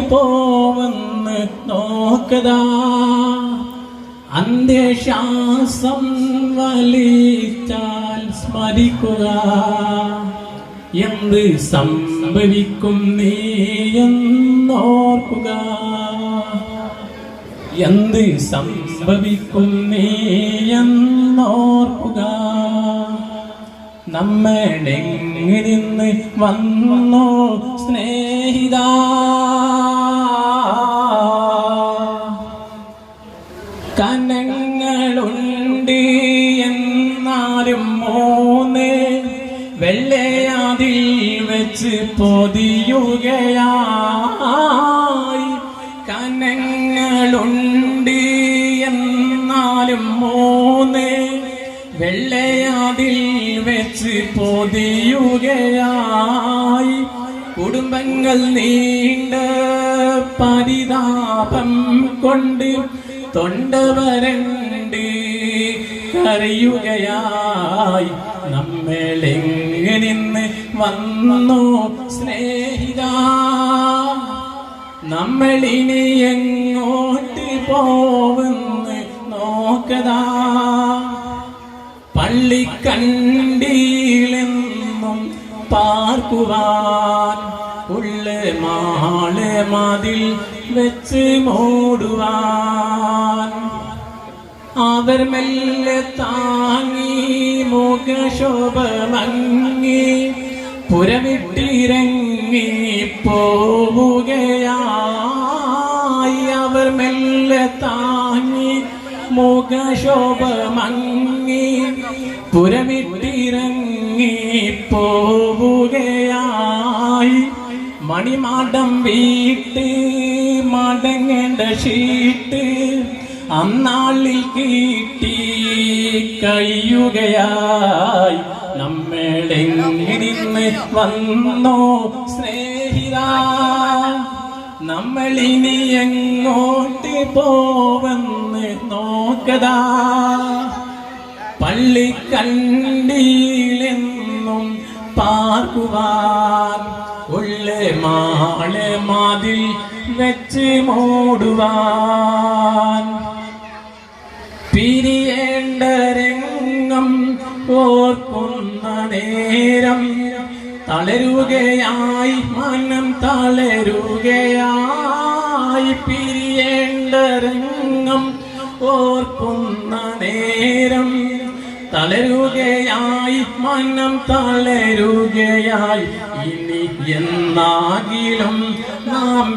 പോവെന്ന് നോക്കതാ. അന്ത്യശ്വാസം വലിച്ചാൽ സ്മരിക്കുക. എന്ത് സംഭവിക്കും നീ എന്നോർക്കുക. എന്ത് സംഭവിക്കും നീ എന്നോർക്കുക. നമ്മളെങ്ങിരുന്ന് വന്നോ സ്നേഹിത കനങ്ങളുണ്ട് എന്നാലും മൂന്ന് വെള്ളയാതിൽ വെച്ച് പൊതിയുകയായി. കനങ്ങളുണ്ട് എന്നാലും മൂന്ന് വെള്ളയാതിൽ വെച്ച് പൊതിയുകയായി. കുടുംബങ്ങൾ നീണ്ട പരിതാപം കൊണ്ട് തൊണ്ടവരണ്ട് കരയുകയായി നമ്മളെങ്ങനെ വന്നു. സ്നേഹിത നമ്മളിനി എങ്ങോട്ട് പോവുന്ന് നോക്കതാ. പള്ളിക്കണ്ടിയിലെന്നും പാർക്കുവാൻ ഉള്ള മാളെ മതിൽ വെച്ച് മൂടുവാൻ. അവർ മെല്ലെ താങ്ങി മുഖശോഭ മങ്ങി പുരവിട്ടിറങ്ങി പോവുകയായി. അവർ മെല്ലെ താങ്ങി മുഖശോഭ മങ്ങി പുരവിട്ടിറങ്ങി പോവുകയായി. മണിമാടം വീട്ട് മടങ്ങേണ്ട ഷീട്ട് അന്നാളിൽ കിട്ടി കഴിയുകയായി. നമ്മളെങ്ങിരുന്ന് വന്നോ സ്നേഹിത. നമ്മളിനി എങ്ങോട്ട് പോവെന്ന് നോക്കതാ. പള്ളിക്കണ്ടിയിലെന്നും പാർക്കുവാൻ. ഉള്ളേ മാളെ മാതിൽ വെച്ച് മൂടുവാൻ. പിരിയേണ്ട ഓർക്കുന്ന നേരം തളരുകയായി മനം തളരുകയായി. പിരിയേണ്ട ഓർക്കുന്ന നേരം തളരുകയായി മനം തളരുകയായി. ഇനി എന്നാകിലും നാം